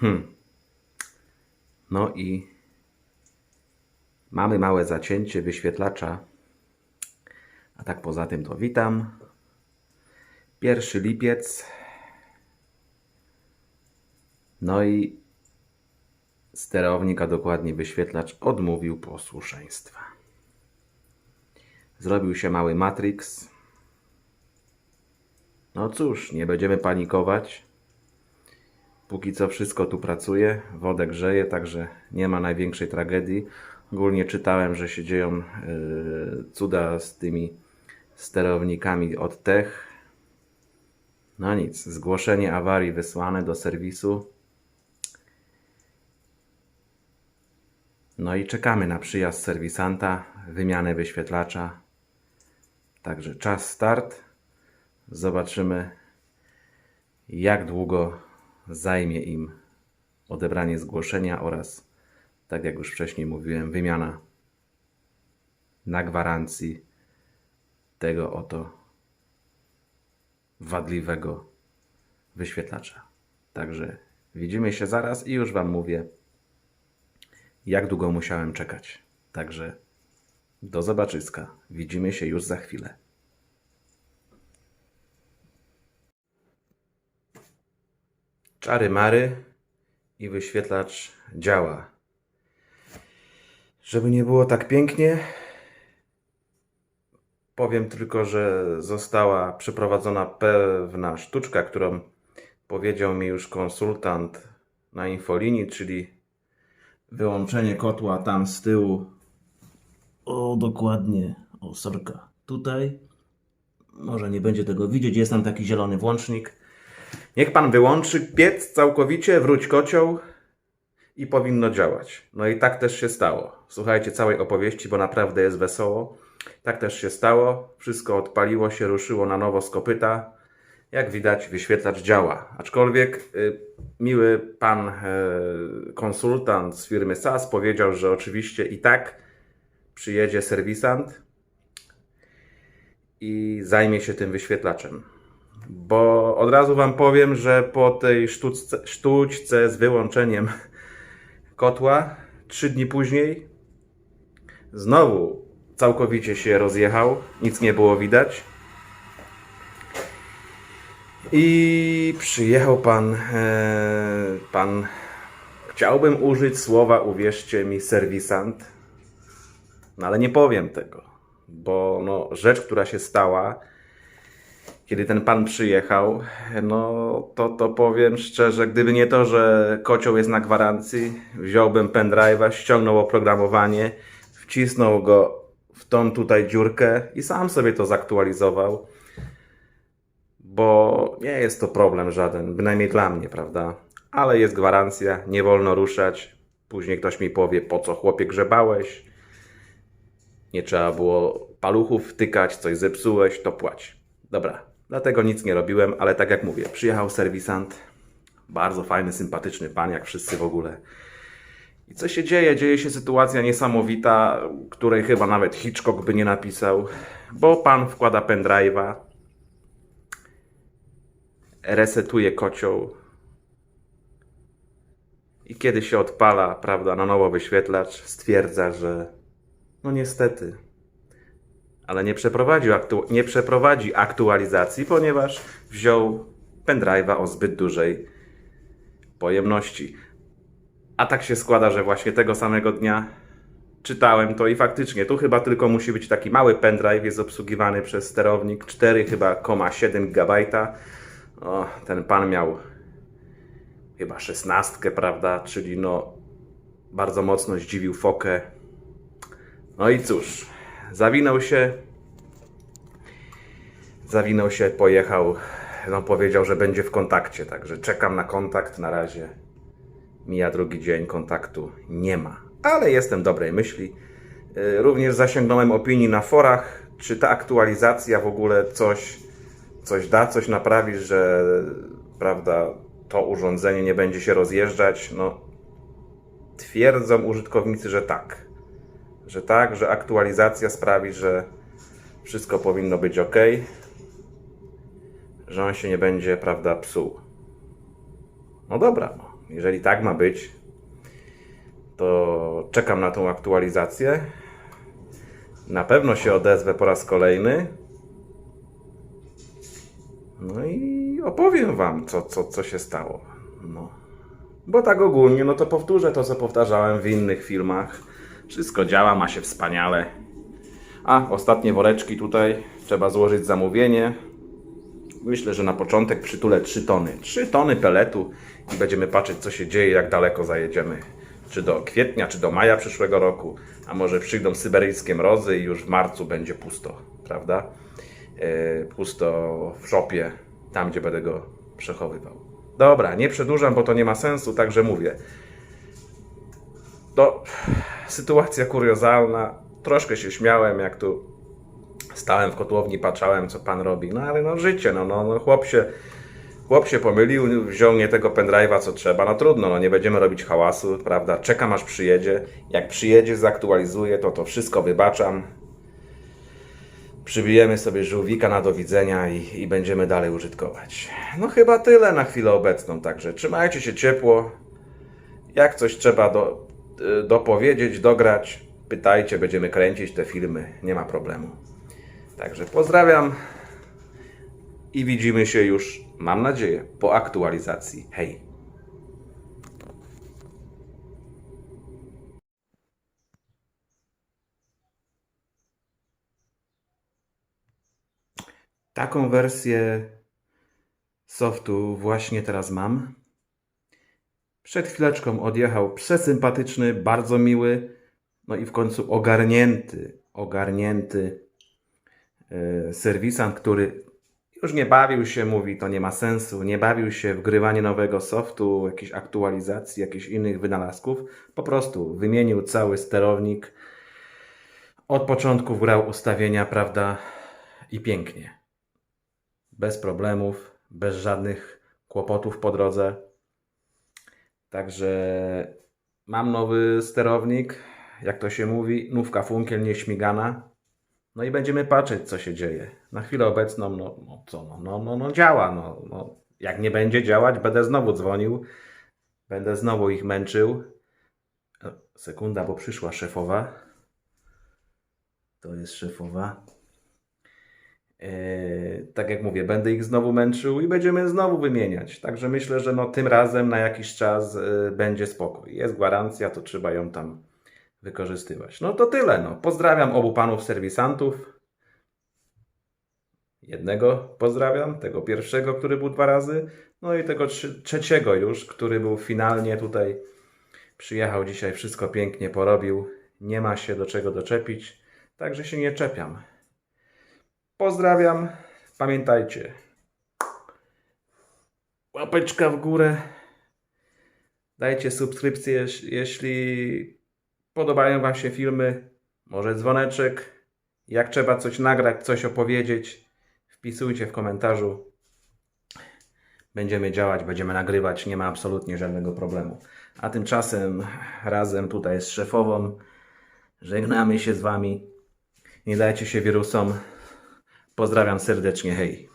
Hmm. No i mamy małe zacięcie wyświetlacza. A tak poza tym to witam. Pierwszy lipiec. No i sterownik, a dokładnie wyświetlacz odmówił posłuszeństwa. Zrobił się mały matrix. No cóż, nie będziemy panikować. Póki co wszystko tu pracuje, wodę grzeje, także nie ma największej tragedii. Ogólnie czytałem, że się dzieją yy, cuda z tymi sterownikami od Tech. No nic, zgłoszenie awarii wysłane do serwisu. No i czekamy na przyjazd serwisanta, wymianę wyświetlacza. Także czas start. Zobaczymy, jak długo zajmie im odebranie zgłoszenia oraz, tak jak już wcześniej mówiłem, wymiana na gwarancji tego oto wadliwego wyświetlacza. Także widzimy się zaraz i już Wam mówię, jak długo musiałem czekać. Także do zobaczyska. Widzimy się już za chwilę. Czary mary i wyświetlacz działa. Żeby nie było tak pięknie, powiem tylko, że została przeprowadzona pewna sztuczka, którą powiedział mi już konsultant na infolinii, czyli wyłączenie kotła tam z tyłu. O, dokładnie. O, sorka. Tutaj. Może nie będzie tego widzieć. Jest tam taki zielony włącznik. Niech pan wyłączy piec całkowicie, wróć kocioł i powinno działać. No i tak też się stało. Słuchajcie całej opowieści, bo naprawdę jest wesoło. Tak też się stało. Wszystko odpaliło się, ruszyło na nowo z kopyta. Jak widać, wyświetlacz działa. Aczkolwiek y, miły pan y, konsultant z firmy SAS powiedział, że oczywiście i tak przyjedzie serwisant i zajmie się tym wyświetlaczem. Bo od razu Wam powiem, że po tej sztuczce, sztućce z wyłączeniem kotła, trzy dni później, znowu całkowicie się rozjechał, nic nie było widać. I przyjechał pan, e, pan, chciałbym użyć słowa, uwierzcie mi, serwisant, no ale nie powiem tego, bo no, rzecz, która się stała, kiedy ten pan przyjechał, no to, to powiem szczerze, gdyby nie to, że kocioł jest na gwarancji, wziąłbym pendrive'a, ściągnął oprogramowanie, wcisnął go w tą tutaj dziurkę i sam sobie to zaktualizował, bo nie jest to problem żaden, bynajmniej dla mnie, prawda? Ale jest gwarancja, nie wolno ruszać. Później ktoś mi powie, po co chłopie grzebałeś, nie trzeba było paluchów wtykać, coś zepsułeś, to płać. Dobra, dlatego nic nie robiłem, ale tak jak mówię, przyjechał serwisant, bardzo fajny, sympatyczny pan, jak wszyscy w ogóle. I co się dzieje? Dzieje się sytuacja niesamowita, której chyba nawet Hitchcock by nie napisał, bo pan wkłada pendrive'a, resetuje kocioł i kiedy się odpala, prawda, na nowo wyświetlacz, stwierdza, że no niestety, ale nie, przeprowadził aktu- nie przeprowadzi aktualizacji, ponieważ wziął pendrive'a o zbyt dużej pojemności. A tak się składa, że właśnie tego samego dnia czytałem to i faktycznie tu chyba tylko musi być taki mały pendrive, jest obsługiwany przez sterownik 4 chyba 7 GB. O, ten pan miał chyba 16, prawda, czyli no bardzo mocno zdziwił fokę. No i cóż, zawinął się, zawinął się, pojechał, no powiedział, że będzie w kontakcie, także czekam na kontakt na razie. Mija drugi dzień, kontaktu nie ma, ale jestem dobrej myśli. Yy, Również zasięgnąłem opinii na forach, czy ta aktualizacja w ogóle coś, coś da, coś naprawi, że prawda, to urządzenie nie będzie się rozjeżdżać. No, twierdzą użytkownicy, że tak. Że tak, że aktualizacja sprawi, że wszystko powinno być ok, że on się nie będzie, prawda, psuł. No dobra, no. jeżeli tak ma być, to czekam na tą aktualizację. Na pewno się odezwę po raz kolejny. No i opowiem Wam, co, co, co się stało. No. Bo tak ogólnie, no to powtórzę to, co powtarzałem w innych filmach. Wszystko działa, ma się wspaniale. A, ostatnie woreczki tutaj. Trzeba złożyć zamówienie. Myślę, że na początek przytulę 3 tony. 3 tony peletu i będziemy patrzeć, co się dzieje, jak daleko zajedziemy. Czy do kwietnia, czy do maja przyszłego roku. A może przyjdą syberyjskie mrozy i już w marcu będzie pusto, prawda? E, pusto w szopie, tam gdzie będę go przechowywał. Dobra, nie przedłużam, bo to nie ma sensu, także mówię. To sytuacja kuriozalna. Troszkę się śmiałem, jak tu stałem w kotłowni, patrzałem, co pan robi. No ale no życie, no, no, no chłop się, chłop się pomylił, wziął nie tego pendrive'a, co trzeba. No trudno, no nie będziemy robić hałasu, prawda? Czekam aż przyjedzie. Jak przyjedzie, zaktualizuje, to to wszystko wybaczam. Przybijemy sobie żółwika na do widzenia i, i będziemy dalej użytkować. No chyba tyle na chwilę obecną, także trzymajcie się ciepło. Jak coś trzeba do, dopowiedzieć, dograć, pytajcie, będziemy kręcić te filmy, nie ma problemu. Także pozdrawiam i widzimy się już, mam nadzieję, po aktualizacji. Hej! Taką wersję softu właśnie teraz mam. Przed chwileczką odjechał przesympatyczny, bardzo miły, no i w końcu ogarnięty, ogarnięty e, serwisant, który już nie bawił się, mówi, to nie ma sensu, nie bawił się w grywanie nowego softu, jakichś aktualizacji, jakichś innych wynalazków. Po prostu wymienił cały sterownik. Od początku wgrał ustawienia, prawda, i pięknie. Bez problemów, bez żadnych kłopotów po drodze. Także mam nowy sterownik, jak to się mówi, nówka funkiel nieśmigana. No i będziemy patrzeć, co się dzieje. Na chwilę obecną, no, no co, no, no, no, no działa. No, no. Jak nie będzie działać, będę znowu dzwonił, będę znowu ich męczył. Sekunda, bo przyszła szefowa. To jest szefowa. Eee, tak jak mówię, będę ich znowu męczył i będziemy znowu wymieniać. Także myślę, że no tym razem na jakiś czas e, będzie spokój. Jest gwarancja, to trzeba ją tam wykorzystywać. No to tyle. No. Pozdrawiam obu panów serwisantów. Jednego pozdrawiam, tego pierwszego, który był dwa razy, no i tego trzeciego już, który był finalnie tutaj. Przyjechał dzisiaj, wszystko pięknie porobił. Nie ma się do czego doczepić, także się nie czepiam. Pozdrawiam. Pamiętajcie. Łapeczka w górę. Dajcie subskrypcję, jeś- jeśli podobają Wam się filmy. Może dzwoneczek. Jak trzeba coś nagrać, coś opowiedzieć, wpisujcie w komentarzu. Będziemy działać, będziemy nagrywać, nie ma absolutnie żadnego problemu. A tymczasem razem tutaj z szefową żegnamy się z Wami. Nie dajcie się wirusom. Pozdrawiam serdecznie, hej.